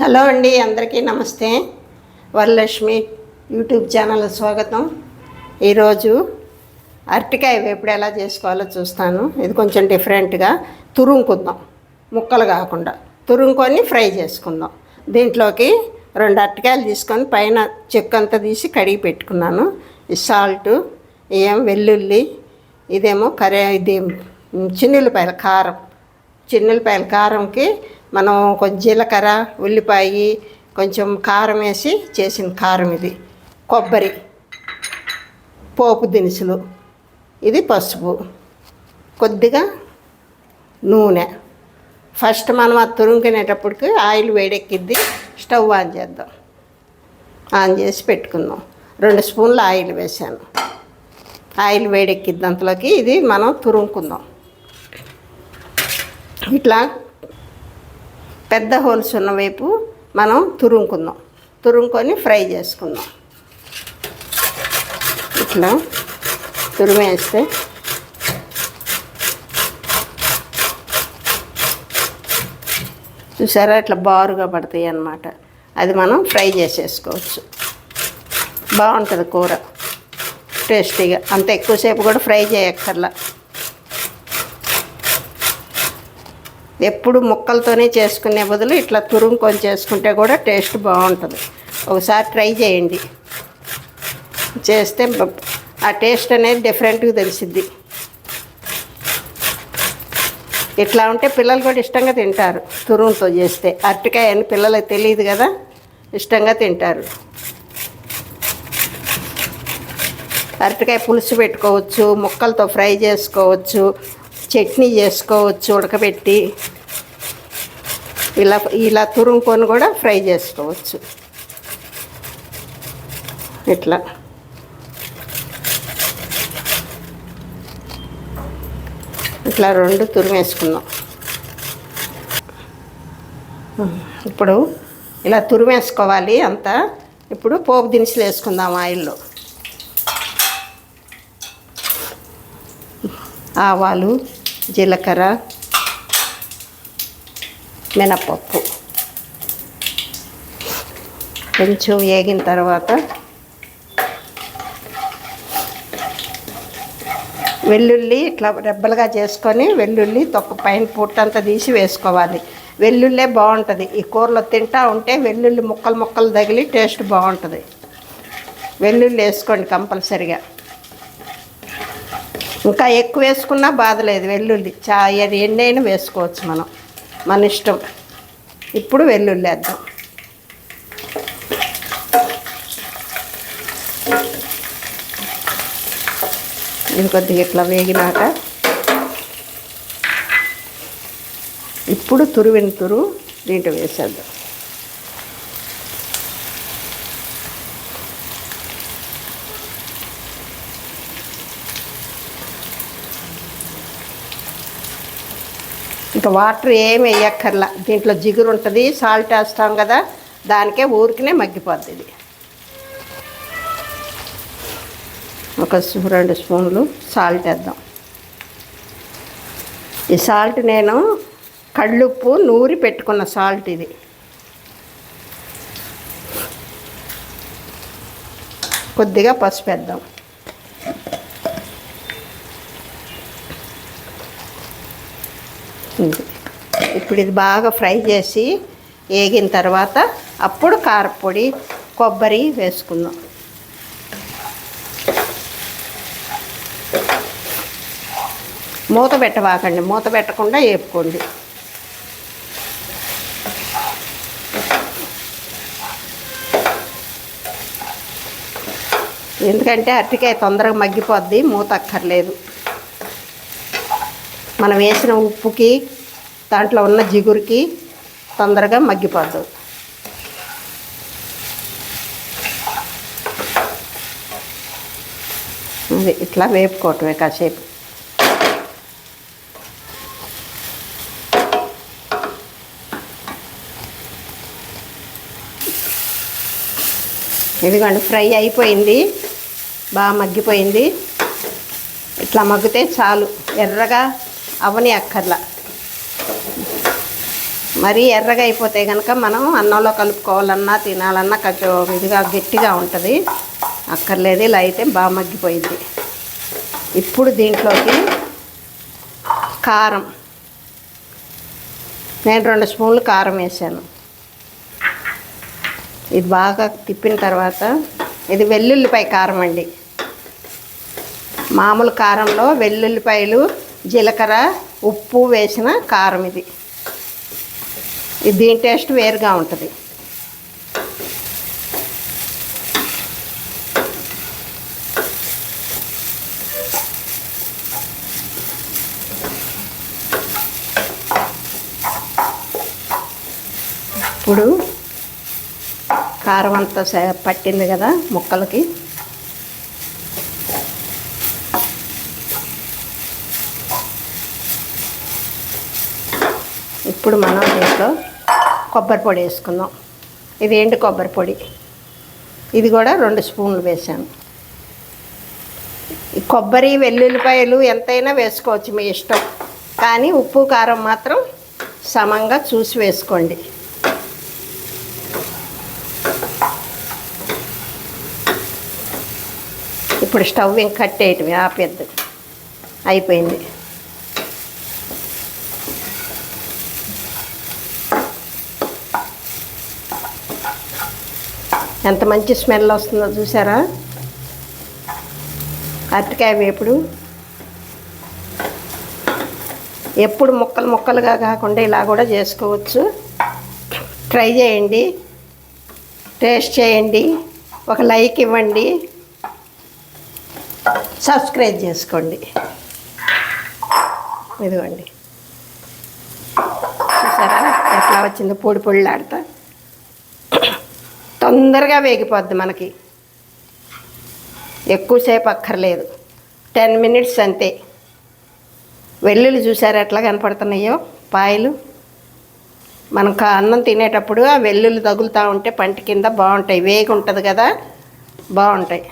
Hello అండి అందరికీ నమస్తే. వరలక్ష్మి యూట్యూబ్ ఛానల్ స్వాగతం. ఈరోజు అరటికాయ వేపుడు ఎలా చేసుకోవాలో చూస్తాను. ఇది కొంచెం డిఫరెంట్గా తురుముకుందాం. ముక్కలు కాకుండా తురుముకొని ఫ్రై చేసుకుందాం. దీంట్లోకి రెండు అరటికాయలు తీసుకొని పైన చెక్కు అంతా తీసి కడిగి పెట్టుకున్నాను. సాల్ట్ ఏం వెల్లుల్లి ఇదేమో కరే ఇది చిన్నులపాయల కారం. చిన్నులపాయల కారంకి మనం కొంచెం జీలకర్ర ఉల్లిపాయ కొంచెం కారం వేసి చేసిన కారం ఇది. కొబ్బరి పోపు దినుసులు. ఇది పసుపు. కొద్దిగా నూనె. ఫస్ట్ మనం అది తురుముకునేటప్పటికి ఆయిల్ వేడెక్కిద్ది. స్టవ్ ఆన్ చేద్దాం. ఆన్ చేసి పెట్టుకుందాం. రెండు స్పూన్లు ఆయిల్ వేసాను. ఆయిల్ వేడెక్కిద్ది అంతలోకి ఇది మనం తురుముకుందాం. ఇట్లా పెద్ద హోల్స్ ఉన్న వైపు మనం తురుముకుందాం. తురుముకొని ఫ్రై చేసుకుందాం. ఇట్లా తురిమేస్తే చూసారా? ఇట్లా బారుగా పడతాయి అన్నమాట. అది మనం ఫ్రై చేసేసుకోవచ్చు. బాగుంటుంది కూర. టేస్టీగా. అంత ఎక్కువసేపు కూడా ఫ్రై చేయక్కర్లా. ఎప్పుడు ముక్కలతోనే చేసుకునే బదులు ఇట్లా తురుముకొని చేసుకుంటే కూడా టేస్ట్ బాగుంటుంది. ఒకసారి ట్రై చేయండి. చేస్తే ఆ టేస్ట్ అనేది డిఫరెంట్గా తెలిసిద్ది. ఇట్లా ఉంటే పిల్లలు కూడా ఇష్టంగా తింటారు తురుముతో చేస్తే. అరటికాయ అని పిల్లలకు తెలియదు కదా ఇష్టంగా తింటారు. అరటికాయ పులుసు పెట్టుకోవచ్చు ముక్కలతో ఫ్రై చేసుకోవచ్చు. చట్నీ చేసుకోవచ్చు ఉడకబెట్టి. ఇలా ఇలా తురుముకొని కూడా ఫ్రై చేసుకోవచ్చు. ఇట్లా. ఇట్లా రెండు తురిమేసుకుందాం. ఇప్పుడు ఇలా తురిమేసుకోవాలి అంతా. ఇప్పుడు పోపు దినుసులు వేసుకుందాం ఆయిల్లో. ఆవాలు జీలకర్ర మినపప్పు. కొంచెం వేగిన తర్వాత వెల్లుల్లి ఇట్లా రెబ్బలుగా చేసుకొని వెల్లుల్లి తొక్క పైన పుట్టంతా తీసి వేసుకోవాలి. వెల్లుల్లే బాగుంటుంది. ఈ కూరలో తింటా ఉంటే వెల్లుల్లి ముక్కలు ముక్కలు తగిలి టేస్ట్ బాగుంటుంది. వెల్లుల్లి వేసుకోండి కంపల్సరిగా. ఇంకా ఎక్కువ వేసుకున్నా బాధ లేదు వెల్లుల్లి చా ఎన్నైనా వేసుకోవచ్చు మనం. మన ఇష్టం. ఇప్పుడు వెల్లుల్లి వేద్దాం. ఇది కొద్దిగా ఇట్లా వేగినాక ఇప్పుడు తురువిన తురు దీంట్లో వేసేద్దాం. ఇంకా వాటర్ ఏమి వేయక్కర్లా. దీంట్లో జిగురు ఉంటుంది సాల్ట్ వేస్తాం కదా దానికే ఊరికినే మగ్గిపోద్ది ఇది. ఒక రెండు స్పూన్లు సాల్ట్ వేద్దాం. ఈ సాల్ట్ నేను కళ్ళుప్పు నూరి పెట్టుకున్న సాల్ట్ ఇది. కొద్దిగా పసుపు వేద్దాం. ఇప్పుడు ఇది బాగా ఫ్రై చేసి వేగిన తర్వాత అప్పుడు కారపొడి కొబ్బరి వేసుకుందాం. మూత పెట్టవాకండి మూత పెట్టకుండా వేపుకోండి. ఎందుకంటే అరటికాయ తొందరగా మగ్గిపోద్ది మూత అక్కర్లేదు. మనం వేసిన ఉప్పుకి దాంట్లో ఉన్న జిగురికి తొందరగా మగ్గిపోద్దు అది ఇట్లా వేపుకోవటమే కాసేపు. ఇదిగోండి ఫ్రై అయిపోయింది. బాగా మగ్గిపోయింది. ఇట్లా మగ్గితే చాలు. ఎర్రగా అవని అక్కర్లా. మరీ ఎర్రగా అయిపోతే కనుక మనం అన్నంలో కలుపుకోవాలన్నా తినాలన్నా కొంచెం ఇదిగా గట్టిగా ఉంటుంది. అక్కర్లేదు ఇలా అయితే బాగా మగ్గిపోయింది ఇప్పుడు దీంట్లోకి కారం. నేను రెండు స్పూన్లు కారం వేసాను. ఇది బాగా తిప్పిన తర్వాత ఇది వెల్లుల్లిపాయ కారం అండి. మామూలు కారంలో వెల్లుల్లిపాయలు జీలకర్ర ఉప్పు వేసిన కారం ఇది. ఇది దీని టేస్ట్ వేరుగా ఉంటుంది. ఇప్పుడు కారం అంతా స- పట్టింది కదా ముక్కలకి ఇప్పుడు మనం దీంట్లో కొబ్బరి పొడి వేసుకుందాం. ఇది ఎండు కొబ్బరి పొడి. ఇది కూడా రెండు స్పూన్లు వేసాను. కొబ్బరి వెల్లుల్లిపాయలు ఎంతైనా వేసుకోవచ్చు మీ ఇష్టం. కానీ ఉప్పు కారం మాత్రం సమంగా చూసి వేసుకోండి. ఇప్పుడు స్టవ్ ఇంక కట్టేయటం ఆపేద్ది. అయిపోయింది. ఎంత మంచి స్మెల్ వస్తుందో చూసారా? అరటికాయ వేపుడు. ఎప్పుడు ముక్కలు ముక్కలుగా కాకుండా ఇలా కూడా చేసుకోవచ్చు. ట్రై చేయండి. టేస్ట్ చేయండి. ఒక లైక్ ఇవ్వండి. సబ్స్క్రైబ్ చేసుకోండి. ఇదిగోండి. చూసారా? ఎట్లా వచ్చిందో? పొడి పొడిలాడతా. తొందరగా వేగిపోద్ది మనకి. ఎక్కువసేపు అక్కర్లేదు. టెన్ మినిట్స్ అంతే. వెల్లుల్లి చూసారా ఎట్లా కనపడుతున్నాయో? పాయలు. మనం కా- అన్నం తినేటప్పుడు ఆ వెల్లుల్లి తగులుతూ ఉంటే పంట కింద బాగుంటాయి. వేగి ఉంటుంది కదా? బాగుంటాయి.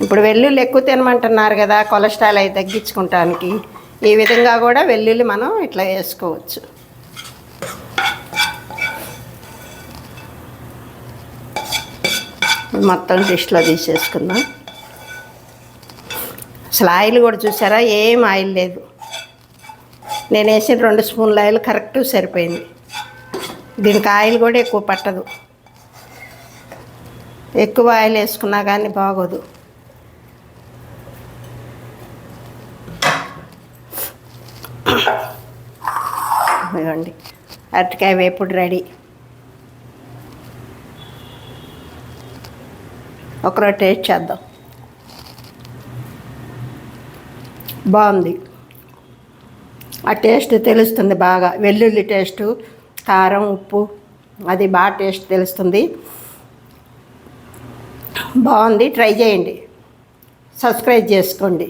ఇప్పుడు వెల్లుల్లి ఎక్కువ తినమంటున్నారు కదా కొలెస్ట్రాల్ అవి తగ్గించుకుంటానికి. ఈ విధంగా కూడా వెల్లుల్లి మనం ఇట్లా వేసుకోవచ్చు. మొత్తం డిష్లో తీసేసుకుందాం. అసలు ఆయిల్ కూడా చూసారా? ఏం ఆయిల్ లేదు. నేను వేసిన రెండు స్పూన్ల ఆయిల్ కరెక్ట్ సరిపోయింది. దీనికి ఆయిల్ కూడా ఎక్కువ పట్టదు. ఎక్కువ ఆయిల్ వేసుకున్నా కానీ బాగోదు. ఇదిగోండి. అరటికాయ వేపుడు రెడీ. ఒకరోజు టేస్ట్ చేద్దాం. బాగుంది. ఆ టేస్ట్ తెలుస్తుంది బాగా. వెల్లుల్లి టేస్టు కారం ఉప్పు అది బాగా టేస్ట్ తెలుస్తుంది. బాగుంది. ట్రై చేయండి. సబ్స్క్రైబ్ చేసుకోండి.